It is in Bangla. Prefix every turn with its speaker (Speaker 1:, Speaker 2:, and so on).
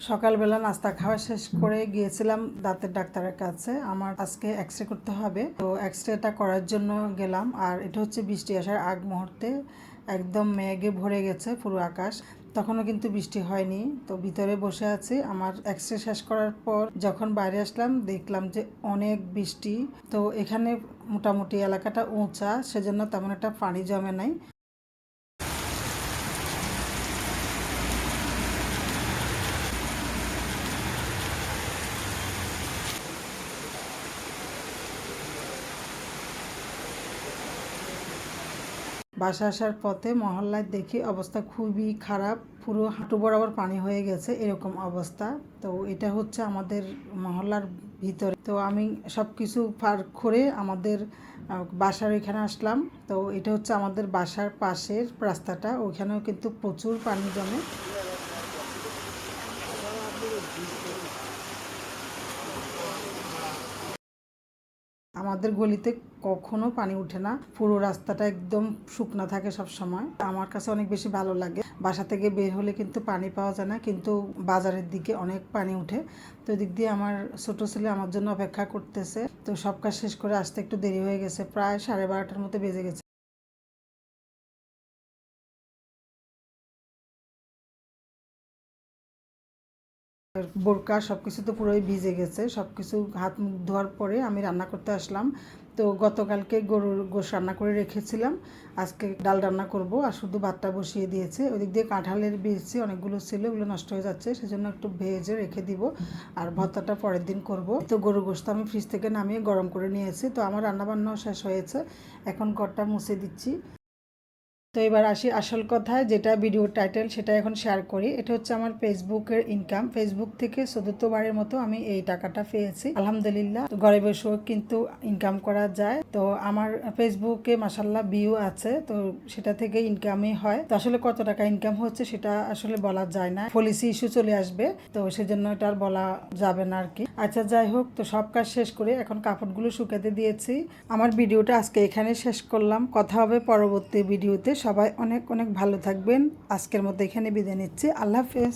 Speaker 1: সকালবেলা নাস্তা খাওয়া শেষ করে গিয়েছিলাম দাঁতের ডাক্তারের কাছে। আমার আজকে এক্স রে করতে হবে। তো এক্স করার জন্য গেলাম। আর এটা হচ্ছে বৃষ্টি আসার আগ মুহূর্তে একদম মেঘে ভরে গেছে পুরো আকাশ। তখনও কিন্তু বৃষ্টি হয়নি। তো ভিতরে বসে আছি। আমার এক্স রে শেষ করার পর যখন বাইরে আসলাম, দেখলাম যে অনেক বৃষ্টি। তো এখানে মোটামুটি এলাকাটা উঁচা, সেজন্য তেমন একটা পানি জমে নাই। বাসা আসার পথে মহল্লায় দেখি অবস্থা খুবই খারাপ, পুরো হাঁটু বরাবর পানি হয়ে গেছে, এরকম অবস্থা। তো এটা হচ্ছে আমাদের মহল্লার ভিতরে। তো আমি সব কিছু পার করে আমাদের বাসার এখানে আসলাম। তো এটা হচ্ছে আমাদের বাসার পাশের রাস্তাটা, ওইখানেও কিন্তু প্রচুর পানি জমে। আমাদের গলিতে কখনো পানি উঠে না। পুরো রাস্তাটা একদম শুকনা থাকে সব সময় আমার কাছে অনেক বেশি ভালো লাগে। বাসা থেকে বের হলে কিন্তু পানি পাওয়া যায় না, কিন্তু বাজারের দিকে অনেক পানি উঠে। তো এদিক দিয়ে আমার ছোট ছেলে আমার জন্য অপেক্ষা করতেছে। তো সব কাজ শেষ করে আসতে একটু দেরি হয়ে গেছে। প্রায় সাড়ে বারোটার মতো বেজে গেছে। বোরকা সব কিছু তো পুরোই ভিজে গেছে সব কিছু হাত মুখ ধোয়ার পরে আমি রান্না করতে আসলাম। তো গতকালকে গরুর গোশ রান্না করে রেখেছিলাম, আজকে ডাল রান্না করব আর শুধু ভাতটা বসিয়ে দিয়েছে। ওদিক দিয়ে কাঁঠালের বীজছি অনেকগুলো ছিল ওগুলো নষ্ট হয়ে যাচ্ছে, সেজন্য একটু ভেজে রেখে দিব আর ভর্তাটা পরের দিন করব। তো গরুর গোশত আমি ফ্রিজ থেকে নামিয়ে গরম করে নিয়েছি, তো আমার রান্নাবান্নাও শেষ হয়েছে, এখন ঘরটা মুছে দিচ্ছি। তো এবার আসি আসল কথায়, যেটা ভিডিও টাইটেল সেটা এখন শেয়ার করি। এটা হচ্ছে আমার ফেসবুকের ইনকাম ফেসবুক থেকে চতুর্থবারের মতো আমি এই টাকাটা পেয়েছি। আলহামদুলিল্লাহ, ঘরে বসেও কিন্তু ইনকাম করা যায়। তো আমার ফেসবুকে মাসাল্লাহ ভিউ আছে, তো সেটা থেকে ইনকামই হয়। তো আসলে কত টাকা ইনকাম হচ্ছে সেটা আসলে বলা যায় না। পলিসি ইস্যু চলে আসবে, তো সেজন্য এটা আর বলা যাবে না আর কি। আচ্ছা যাই হোক, তো সব কাজ শেষ করে এখন কাপড়গুলো শুকাতে দিয়েছি। আমার ভিডিওটা আজকে এখানে শেষ করলাম। কথা হবে পরবর্তী ভিডিওতে সবাই অনেক অনেক ভালো থাকবেন। আজকের মতো এখানে বিদায় নিচ্ছি। আল্লাহ হাফেজ।